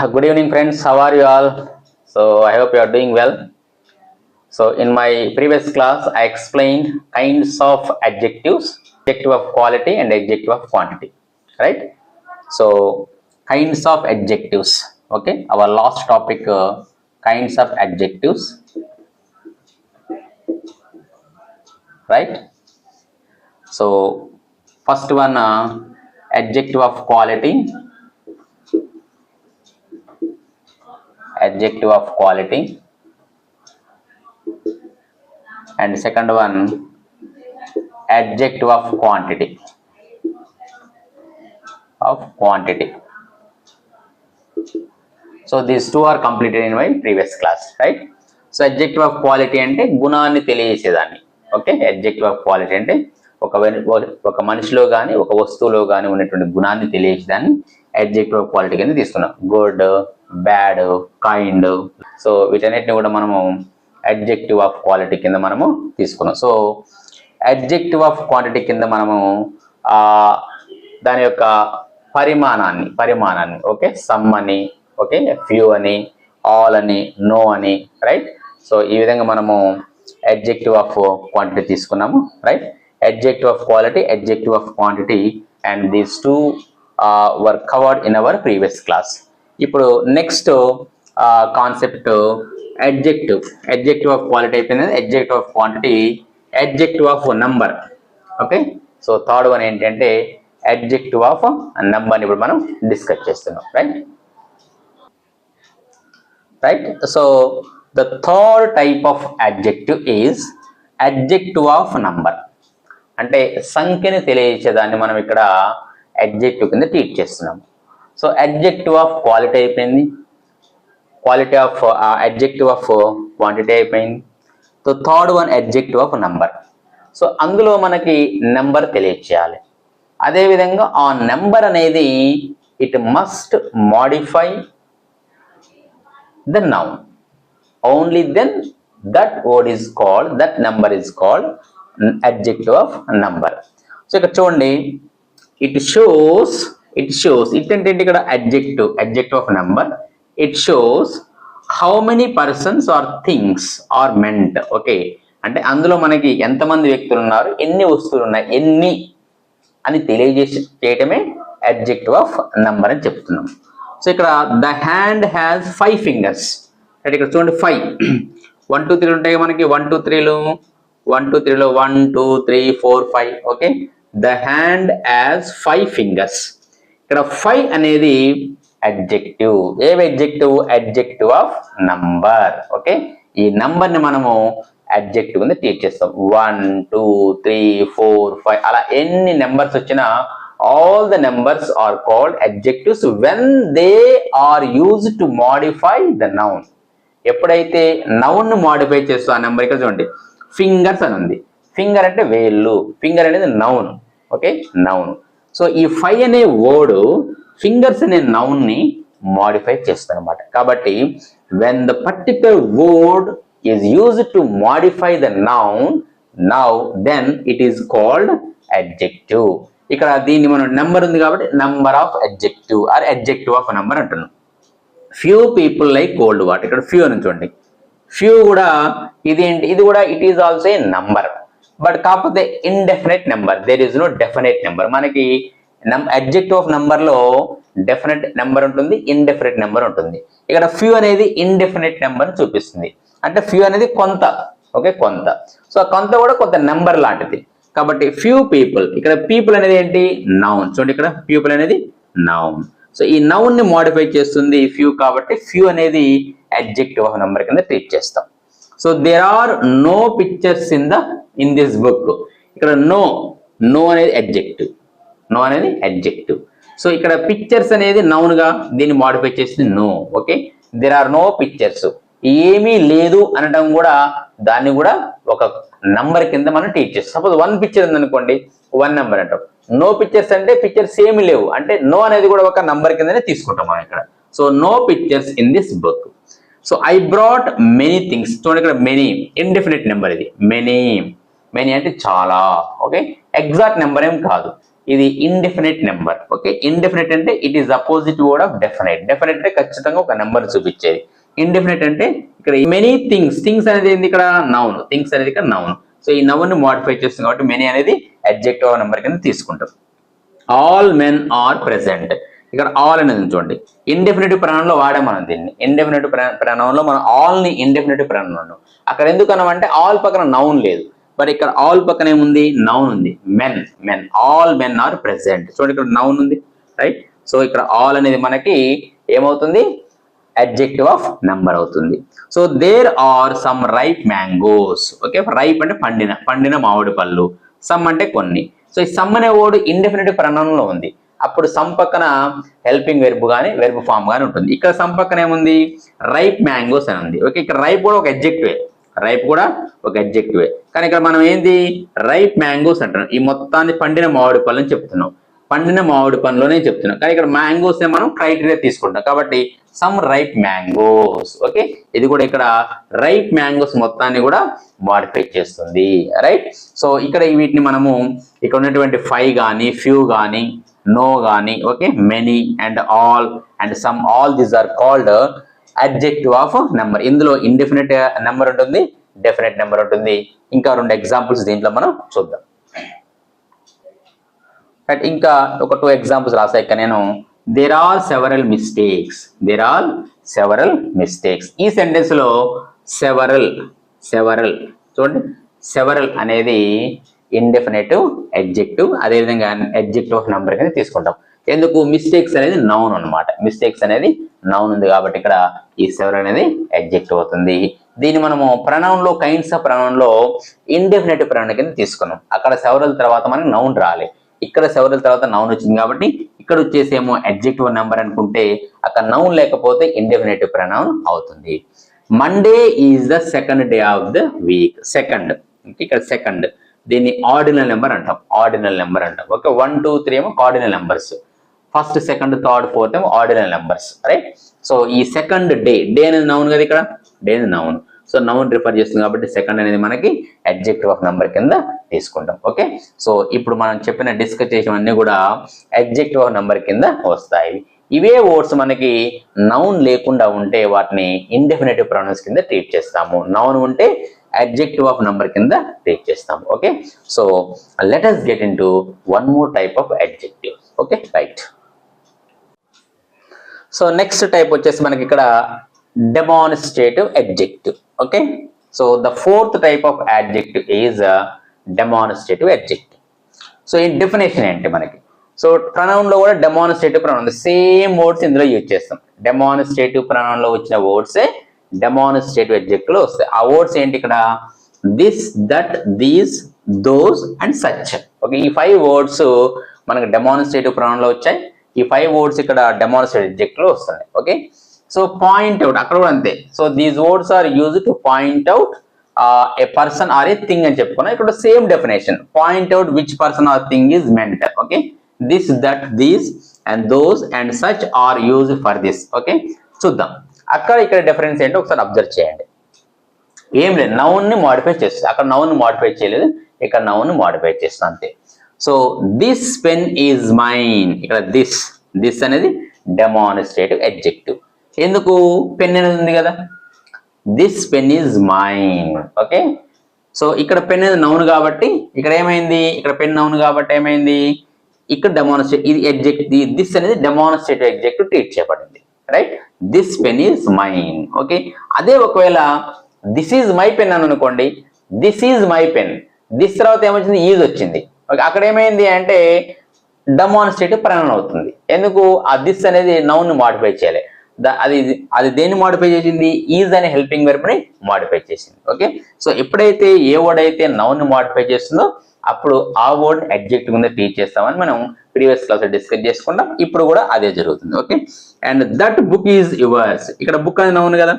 good evening friends. How are you all? So i hope you are doing well. So in my previous class i explained kinds of adjectives adjective of quality and adjective of quantity right? So kinds of adjectives okay? Our last topic uh, kinds of adjectives right? So first one uh, adjective of quality adjective of quality and second one adjective of quantity of quantity so these two are completed in my previous class right so adjective of quality అంటే గుణాన్ని తెలియజేసేదాన్ని okay adjective of quality అంటే ఒక వె- ఒక మనిషిలో కానీ ఒక వస్తువులో కానీ ఉన్నటువంటి గుణాన్ని తెలియజేసేదాన్ని అడ్జెక్టివ్ ఆఫ్ క్వాలిటీ కింద తీసుకున్నాం గుడ్ బ్యాడ్ కైండ్ సో వీటన్నిటిని కూడా మనము అడ్జెక్టివ్ ఆఫ్ క్వాలిటీ కింద మనము తీసుకున్నాం. సో అడ్జెక్టివ్ ఆఫ్ క్వాంటిటీ కింద మనము దాని యొక్క పరిమాణాన్ని పరిమాణాన్ని ఓకే సమ్ అని ఓకే ఫ్యూ అని ఆల్ అని నో అని రైట్ సో ఈ విధంగా మనము అడ్జెక్టివ్ ఆఫ్ క్వాంటిటీ తీసుకున్నాము right adjective of quality adjective of quantity and these two were covered in our previous class ఇప్పుడు next concept adjective adjective of quality అయిపోయింది. Adjective of quantity adjective of number okay so third one ఏంటంటే adjective of నంబర్ని ఇప్పుడు మనం discuss చేస్తున్నాం. Right right so the third type of adjective is adjective of number అంటే సంఖ్యని తెలియచేదాన్ని మనం ఇక్కడ అడ్జెక్టివ్ కింద ట్రీట్ చేస్తున్నాం. సో అడ్జెక్టివ్ ఆఫ్ క్వాలిటీ అయిపోయింది. Quality of adjective of quantity అయిపోయింది. So third one adjective of number so అందులో మనకి నెంబర్ తెలియచేయాలి. అదేవిధంగా ఆ నెంబర్ అనేది it must modify the noun only then that word is called that number is called adjective of number so ఇక్కడ చూడండి. It shows it shows it అంటే ఇక్కడ? Adjective adjective of number it shows how many persons or things are meant okay అంటే అందులో మనకి ఎంతమంది వ్యక్తులు ఉన్నారు ఎన్ని వస్తువులు ఉన్నాయి ఎన్ని అని తెలియజేసి చేయటమే అడ్జెక్టివ్ ఆఫ్ నంబర్ అని చెప్తున్నాం. సో ఇక్కడ the hand has five fingers అంటే ఇక్కడ చూడండి ఫైవ్ వన్ టూ త్రీ ఉంటాయి మనకి? వన్ టూ త్రీలు వన్ టూ త్రీలో one two three four five okay the hand has five fingers ఇక్కడ ఫైవ్ అనేది అడ్జెక్టివ్ ఏవి adjective adjective of number okay ఈ నంబర్ని మనము అడ్జెక్టివ్ కింద టీచ్ చేస్తాం. One two three four five అలా ఎన్ని నెంబర్స్ వచ్చినా all the numbers are called adjectives when they are use to modify the noun ఎప్పుడైతే నౌన్ను మాడిఫై చేస్తూ ఆ నెంబర్ ఇక్కడ చూడండి. ఫింగర్స్ అని ఉంది. ఫింగర్ అంటే వేళ్ళు. ఫింగర్ అనేది నౌన్ ఓకే నౌన్ సో ఈ ఫైవ్ అనే వర్డ్ ఫింగర్స్ అనే నౌన్ని మాడిఫై చేస్తారనమాట కాబట్టి when the particular word is use to modify the noun now then it is called adjective ఇక్కడ దీన్ని మనం నెంబర్ ఉంది కాబట్టి number of adjective or adjective of number అంటున్నాం. Few people like cold water ఇక్కడ ఫ్యూ అని చూడండి. ఫ్యూ కూడా ఇది ఏంటి ఇది కూడా it is also a number but కాకపోతే indefinite number there is no definite number మనకి అడ్జెక్టివ్ ఆఫ్ నెంబర్లో డెఫినెట్ నెంబర్ ఉంటుంది ఇండెఫినెట్ నెంబర్ ఉంటుంది. ఇక్కడ ఫ్యూ అనేది ఇండెఫినెట్ నెంబర్ చూపిస్తుంది. అంటే ఫ్యూ అనేది కొంత ఓకే కొంత. సో కొంత కూడా కొంత నెంబర్ లాంటిది. కాబట్టి ఫ్యూ పీపుల్ ఇక్కడ పీపుల్ అనేది ఏంటి? నౌన్ చూడండి ఇక్కడ పీపుల్ అనేది నౌన్ సో ఈ నౌన్ని మోడిఫై చేస్తుంది ఫ్యూ కాబట్టి ఫ్యూ అనేది అడ్జెక్టివ్ ఆఫ్ నెంబర్ కింద ట్రీట్ చేస్తాం. So there are no pictures in the in this book ఇక్కడ నో నో అనేది అడ్జెక్టివ్ నో అనేది అడ్జెక్టివ్ సో ఇక్కడ పిక్చర్స్ అనేది నౌన్గా దీన్ని మాడిఫై చేసింది no okay there are no pictures ఏమీ లేదు అనడం కూడా దాన్ని కూడా ఒక నంబర్ కింద మనం టీచ్ చేస్తాం. సపోజ్ వన్ పిక్చర్ ఉందనుకోండి వన్ నెంబర్ అంటాం. నో పిక్చర్స్ అంటే పిక్చర్స్ ఏమి లేవు. అంటే నో అనేది కూడా ఒక నంబర్ కిందనే తీసుకుంటాం మనం ఇక్కడ. So no pictures in this book so I brought many things చూడండి ఇక్కడ మెనీ ఇండెఫినెట్ నెంబర్ ఇది. మెనీ మెనీ అంటే చాలా ఓకే ఎగ్జాక్ట్ నెంబర్ ఏం కాదు. ఇది ఇండెఫినెట్ నెంబర్ ఓకే ఇండెఫినెట్ అంటే it is opposite word of definite definite అంటే ఖచ్చితంగా ఒక నెంబర్ చూపించేది. ఇండెఫినెట్ అంటే ఇక్కడ మెనీ థింగ్స్ థింగ్స్ అనేది ఏంది ఇక్కడ? నౌన్ థింగ్స్ అనేది ఇక్కడ నౌన్ సో ఈ నౌన్ని మోడిఫై చేస్తుంది కాబట్టి మెనీ అనేది అడ్జెక్టివ్ నెంబర్ కింద తీసుకుంటాం. ఆల్ మెన్ ఆర్ ప్రెసెంట్ ఇక్కడ ఆల్ అనేది చూడండి. ఇండెఫినెట్ ప్రాణంలో వాడే మనం దీన్ని. ఇండెఫినెట్ ప్రాణంలో మనం ఆల్ని ప్రాణంలో అక్కడ ఎందుకు అన్నామంటే ఆల్ పక్కన నౌన్ లేదు. మరి ఇక్కడ ఆల్ పక్కన ఏముంది? నౌన్ ఉంది. Men men all men are present చూడండి ఇక్కడ నౌన్ ఉంది రైట్ సో ఇక్కడ ఆల్ అనేది మనకి ఏమవుతుంది? అడ్జెక్టివ్ ఆఫ్ నెంబర్ అవుతుంది. So there are some ripe mangoes okay ripe అంటే పండిన పండిన మామిడి పళ్ళు. సమ్ అంటే కొన్ని. సో ఈ సమ్ అనే వర్డ్ ఇండెఫినెట్ ప్రాణంలో ఉంది. అప్పుడు సంపక్కన హెల్పింగ్ వెర్బ్ కానీ వెర్బ్ ఫామ్ కానీ ఉంటుంది. ఇక్కడ సంపక్కన ఏముంది? రైప్ మ్యాంగోస్ అని ఉంది. ఓకే ఇక్కడ రైప్ కూడా ఒక ఎడ్జెక్టివే. రైప్ కూడా ఒక ఎడ్జెక్టివే. కానీ ఇక్కడ మనం ఏంది? రైప్ మ్యాంగోస్ అంటున్నాం. ఈ మొత్తాన్ని పండిన మామిడి పళ్ళు చెప్తున్నాం. పండిన మామిడి పండ్లోనే చెప్తున్నాం. కానీ ఇక్కడ మ్యాంగోస్ మనం క్రైటీరియా తీసుకుంటాం కాబట్టి సమ్ రైప్ మ్యాంగోస్. ఓకే ఇది కూడా ఇక్కడ రైప్ మ్యాంగోస్ మొత్తాన్ని కూడా మాడిఫై చేస్తుంది. రైట్? సో ఇక్కడ వీటిని మనము ఇక్కడ ఉన్నటువంటి ఫైవ్ కానీ ఫ్యూ కానీ నో కానీ okay many and all and some all these are called adjective of number ఇందులో ఇండెఫినెట్ నెంబర్ ఉంటుంది డెఫినెట్ నెంబర్ ఉంటుంది. ఇంకా రెండు ఎగ్జాంపుల్స్ దీంట్లో మనం చూద్దాం. అండ్ ఇంకా ఒక టూ ఎగ్జాంపుల్స్ రాసా ఇక్కడ నేను. There are several mistakes there are several mistakes ఈ సెంటెన్స్లో సెవరల్ సెవరల్ చూడండి. సెవరల్ అనేది ఇండెఫినెట్ అడ్జెక్టివ్ అదేవిధంగా అడ్జెక్టివ్ ఆఫ్ నెంబర్ కింద తీసుకుంటాం. ఎందుకు? మిస్టేక్స్ అనేది నౌన్ అన్నమాట. మిస్టేక్స్ అనేది నౌన్ ఉంది కాబట్టి ఇక్కడ ఈ సెవరల్ అనేది అడ్జెక్టివ్ అవుతుంది. దీన్ని మనము ప్రణౌన్లో లో కైండ్స్ ఆఫ్లో ఇండెఫినెట్ ప్రొనౌన్ కింద తీసుకున్నాం. అక్కడ సెవరల్ తర్వాత మనకి నౌన్ రాలే. ఇక్కడ సెవరల్ తర్వాత నౌన్ వచ్చింది కాబట్టి ఇక్కడ వచ్చేసేమో అడ్జెక్టివ్ నెంబర్ అనుకుంటే అక్కడ నౌన్ లేకపోతే ఇండెఫినెట్ ప్రణౌన్ అవుతుంది. Monday is the second day of the week second ఇక్కడ సెకండ్ దీన్ని ఆర్డినల్ నెంబర్ అంటాం. ఆర్డినల్ నెంబర్ అంటాం. ఓకే వన్ టూ త్రీ ఏమో cardinal numbers. First second third fourth ఏమో ఆర్డినల్ నెంబర్స్. రైట్ సో ఈ second day day అనేది noun కదా ఇక్కడ? డే అనేది నౌన్ సో నౌన్ రిఫర్ చేస్తుంది కాబట్టి సెకండ్ అనేది మనకి అడ్జెక్టివ్ ఆఫ్ నెంబర్ కింద తీసుకుంటాం. ఓకే సో ఇప్పుడు మనం చెప్పిన డిస్కస్ చేసిన అన్ని కూడా అడ్జెక్టివ్ ఆఫ్ నెంబర్ కింద వస్తాయి. ఇవే వర్డ్స్ మనకి నౌన్ లేకుండా ఉంటే వాటిని ఇండెఫినేటివ్ ప్రొనౌన్స్ కింద ట్రీట్ చేస్తాము. నౌన్ ఉంటే అడ్జెక్టివ్ ఆఫ్ నంబర్ కింద టేక్ చేస్తాం okay so let us get into one more type of adjective okay right so next type వచ్చేసి మనకి ఇక్కడ demonstrative adjective okay so the fourth type of adjective is demonstrative adjective so ఈ definition ఏంటి మనకి? So pronoun లో కూడా demonstrative pronoun ఉంది. Same words ఇందులో యూజ్ చేస్తాం. డెమాన్స్ట్రేటివ్ ప్రొనౌన్లో వచ్చిన వర్డ్సే డెమాన్స్ట్రేటివ్ అడ్జెక్టివ్లో వస్తాయి. ఆ వర్డ్స్ ఏంటి ఇక్కడ? This that these those and such okay ఈ ఫైవ్ వర్డ్స్ మనకు డెమాన్స్ట్రేటివ్ ప్రాణంలో లో వచ్చాయి. ఈ ఫైవ్ వర్డ్స్ ఇక్కడ డెమాన్స్ట్రేటివ్ అడ్జెక్టివ్లో వస్తున్నాయి ఓకే సో పాయింట్ అవుట్ అక్కడ కూడా అంతే. So these words are use to point out a person or a thing అని చెప్పుకున్నాం. ఇక్కడ same definition point out which person or thing is meant okay this that these and those and such are use for this okay చూద్దాం. అక్కడ ఇక్కడ difference ఏంటో ఒకసారి observe చేయండి. ఏం లేదు నౌన్ని మాడిఫై చేస్తుంది అక్కడ నౌన్ మాడిఫై చేయలేదు ఇక్కడ నౌన్ మాడిఫై చేస్తుంది అంతే. So this pen is mine ఇక్కడ దిస్ దిస్ అనేది డెమాన్స్ట్రేటివ్ అడ్జెక్టివ్ ఎందుకు? పెన్ అనేది ఉంది కదా. This pen is mine okay so ఇక్కడ పెన్ అనేది నౌన్ కాబట్టి ఇక్కడ ఏమైంది? ఇక్కడ పెన్ నౌన్ కాబట్టి ఏమైంది? ఇక్కడ డెమాన్స్ట్రేట్ ఇది ఎగ్జెక్ట్ దిస్ అనేది డెమాన్స్ట్రేటివ్ ఎగ్జెక్టివ్ ట్రీట్ చేయబడింది. Right this pen is mine okay అదే ఒకవేళ దిస్ ఈజ్ మై పెన్ అని అనుకోండి. This is my pen this తర్వాత ఏమొచ్చింది? ఈజ్ వచ్చింది. ఓకే అక్కడ ఏమైంది అంటే డెమాన్స్ట్రేటివ్ ప్రనౌన్ అవుతుంది. ఎందుకు? ఆ దిస్ అనేది నౌన్ మాడిఫై చేయాలి. అది అది దేన్ని మాడిఫై చేసింది? ఈజ్ అనే హెల్పింగ్ వెర్బ్ని మాడిఫై చేసింది. ఓకే సో ఎప్పుడైతే ఏ వర్డ్ అయితే నౌన్ మాడిఫై చేస్తుందో అప్పుడు ఆ వర్డ్ ఎగ్జెక్ట్ కింద టీచ్ చేస్తామని మనం ప్రీవియస్ క్లాస్ డిస్కస్ చేసుకుంటాం. ఇప్పుడు కూడా అదే జరుగుతుంది. Okay? And that book is yours. ఇక్కడ బుక్ అనేది నౌన్ కదా?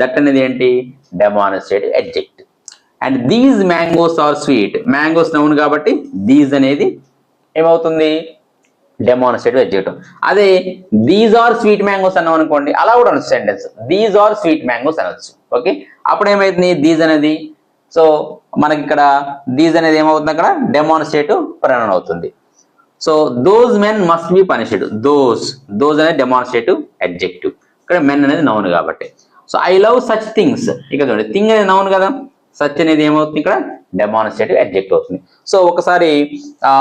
దట్ అనేది ఏంటి? Demonstrative exact. And these mangoes are sweet. Mangoes noun కాబట్టి దీస్ అనేది ఏమవుతుంది? డెమానిస్ట్రేటివ్ అడ్జెక్టివ్ అదే దీస్ ఆర్ స్వీట్ మ్యాంగోస్ అన్నాం అనుకోండి అలా కూడా అనొచ్చు sentence. These are sweet mangoes అనొచ్చు. ఓకే? అప్పుడు ఏమైతుంది దీస్ అనేది సో మనకి ఇక్కడ దీస్ అనేది ఏమవుతుంది అక్కడ? డెమాన్స్ట్రేటివ్ ప్రనౌన్ అవుతుంది. So those men must be punished those those అనేది డెమాన్స్ట్రేటివ్ అడ్జెక్టివ్ ఇక్కడ మెన్ అనేది నౌన్ కాబట్టి. So I love such things ఇక్కడ చూడండి థింగ్ అనేది నౌన్ కదా? సచ్ అనేది ఏమవుతుంది ఇక్కడ? డెమాన్స్ట్రేటివ్ అడ్జెక్టివ్ అవుతుంది. సో ఒకసారి ఆ,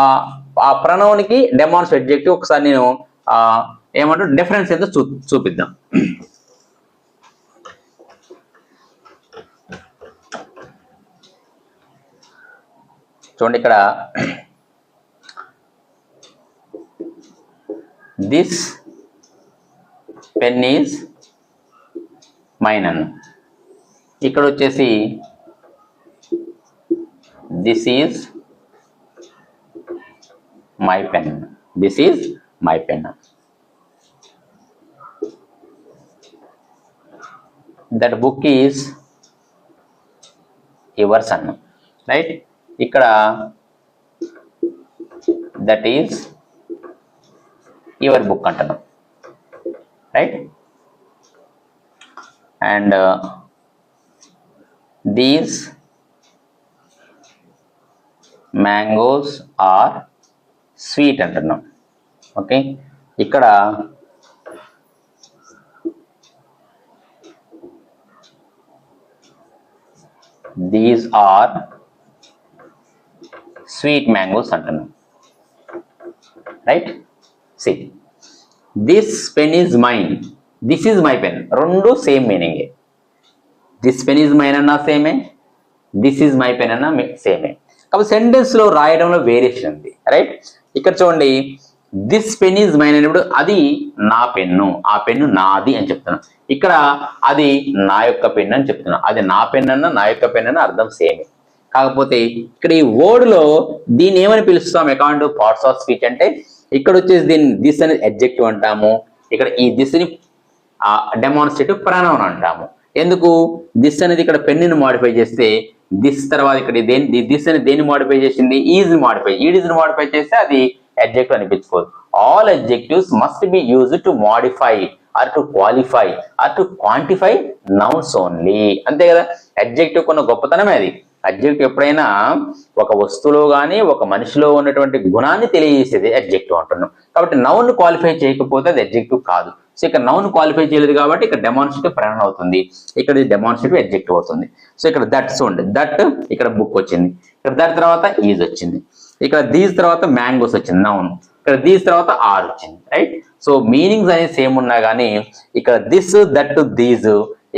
ఆ pronoun అడ్జెక్టివ్ ఒకసారి నేను ఏమంటారు? డిఫరెన్స్ ఏంటో చూ చూపిద్దాం. చూడండి ఇక్కడ. దిస్ పెన్ ఈజ్ మైన్ అన్న ఇక్కడ వచ్చేసి this is my pen this is my pen that book is yours అన్న రైట్ ఇక్కడ దట్ ఈజ్ యువర్ బుక్ అంటున్నాం. Right and these mangoes are sweet అంటున్నాం. ఓకే ఇక్కడ దీస్ ఆర్ స్వీట్ మ్యాంగోస్ అంటున్నాం. Right? See this pen is mine this is my pen రెండు same మీనింగే this pen is mine అన్నా సేమే this is my pen అన్నా సేమే కాబట్టి సెంటెన్స్లో రాయడంలో వేరియేషన్ ఉంది. రైట్ ఇక్కడ చూడండి. దిస్ పెన్ ఈజ్ మైన్ అనేప్పుడు అది నా పెన్ను. ఆ పెన్ను నాది అని చెప్తున్నాను ఇక్కడ అది నా యొక్క పెన్ అని చెప్తున్నాను అది నా పెన్ అన్న నా యొక్క పెన్ అన్న అర్థం సేమే కాకపోతే ఇక్కడ ఈ word లో దీన్ని ఏమని పిలుస్తాం? అకౌంట్ పార్ట్స్ ఆఫ్ స్పీచ్ అంటే ఇక్కడ వచ్చేసి దీన్ని దిస్ అనేది అడ్జెక్టివ్ అంటాము. ఇక్కడ ఈ దిస్ని డెమాన్స్ట్రేటివ్ ప్రాణం అంటాము. ఎందుకు? దిస్ అనేది ఇక్కడ పెన్నుని మాడిఫై చేస్తే దిస్ తర్వాత ఇక్కడ దేని దిస్ అనేది దేన్ని మాడిఫై చేసింది? ఈజ్ మాడిఫై ఈజ్ మాడిఫై చేస్తే అది adjective అనిపించుకోదు. All adjectives must be use to modify or to qualify or to quantify nouns only అంతే కదా? అడ్జెక్టివ్ కొన్న గొప్పతనమే అది. అడ్జెక్టివ్ ఎప్పుడైనా ఒక వస్తువులో కానీ ఒక మనిషిలో ఉన్నటువంటి గుణాన్ని తెలియజేసేది అడ్జెక్టివ్ అంటున్నాం. కాబట్టి నౌన్ క్వాలిఫై చేయకపోతే అది అడ్జెక్టివ్ కాదు. సో ఇక్కడ నౌన్ క్వాలిఫై చేయలేదు కాబట్టి ఇక్కడ డెమాన్స్ట్రేటివ్ ప్రయాణం అవుతుంది. ఇక్కడ డెమాన్స్ట్రేటివ్ అడ్జెక్టివ్ అవుతుంది. సో ఇక్కడ దట్ చూడండి. దట్ ఇక్కడ బుక్ వచ్చింది. ఇక్కడ దట్ తర్వాత ఈజ్ వచ్చింది. ఇక్కడ దీస్ తర్వాత మ్యాంగోస్ వచ్చింది నౌన్ ఇక్కడ దీస్ తర్వాత ఆర్ వచ్చింది రైట్ సో మీనింగ్స్ అనేది సేమ్ ఉన్నా కానీ ఇక్కడ దిస్ దట్ దీస్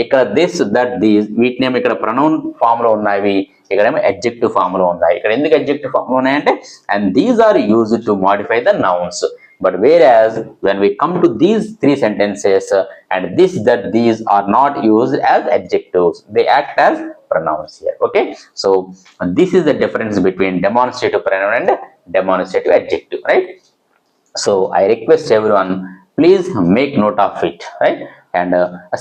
ఇక్కడ దిస్ దట్ దీస్ వీటిని ఏమో ఇక్కడ ప్రొనౌన్ ఫామ్ లో ఉన్నాయి ఇక్కడేమో అడ్జెక్టివ్ ఫామ్ లో ఉన్నాయి ఇక్కడ ఎందుకు అడ్జెక్టివ్ ఫామ్ లో ఉన్నాయంటే and these are used to modify the nouns but whereas when we come to these three sentences uh, and this that these are not used as adjectives they act as pronouns here okay so this is the difference between demonstrative pronoun and demonstrative adjective right so i request everyone please make note of it right And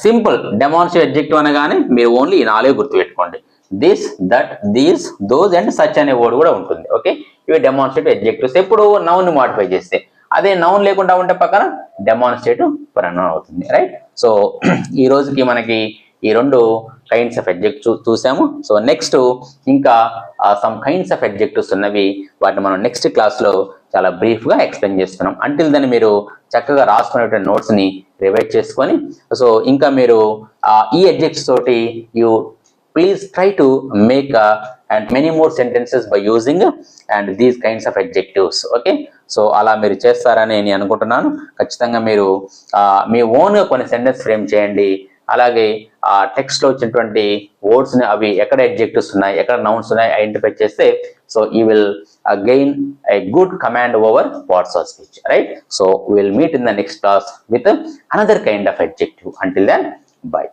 simple demonstrate simple అనగానే మీరు only ఈ నాలుగు గుర్తుపెట్టుకోండి. This that these those and such అనే word కూడా ఉంటుంది. Okay ఇవి demonstrative adjectives ఎప్పుడు నౌన్ మాడిఫై చేస్తే. అదే నౌన్ లేకుండా ఉంటే పక్కన డెమాన్స్ట్రేటివ్ ప్రనౌన్ అవుతుంది. రైట్ సో ఈ రోజుకి మనకి ఈ రెండు కైండ్స్ ఆఫ్ అడ్జెక్ట్ చూసాము. సో నెక్స్ట్ ఇంకా సమ్ కైండ్స్ ఆఫ్ అడ్జెక్టివ్స్ ఉన్నవి. వాటిని మనం నెక్స్ట్ క్లాస్లో చాలా బ్రీఫ్గా ఎక్స్ప్లెయిన్ చేస్తున్నాం. అంటిల్ దాన్ని మీరు చక్కగా రాసుకునేటువంటి నోట్స్ని రివైడ్ రివైజ్ చేసుకొని సో ఇంకా మీరు ఈ అడ్జెక్ట్స్ తోటి you please try to make and many more sentences by using and these kinds of adjectives okay so అలా మీరు చేస్తారని నేను అనుకుంటున్నాను. ఖచ్చితంగా మీరు మీ ఓన్గా కొన్ని సెంటెన్స్ ఫ్రేమ్ చేయండి. అలాగే ఆ టెక్స్ట్లో వచ్చినటువంటి వర్డ్స్ని అవి ఎక్కడ అడ్జెక్టివ్స్ ఉన్నాయి ఎక్కడ నౌన్స్ ఉన్నాయి ఐడెంటిఫై చేస్తే so we will gain I good command over WhatsApp speech right so will meet in the next class with another kind of adjective until then bye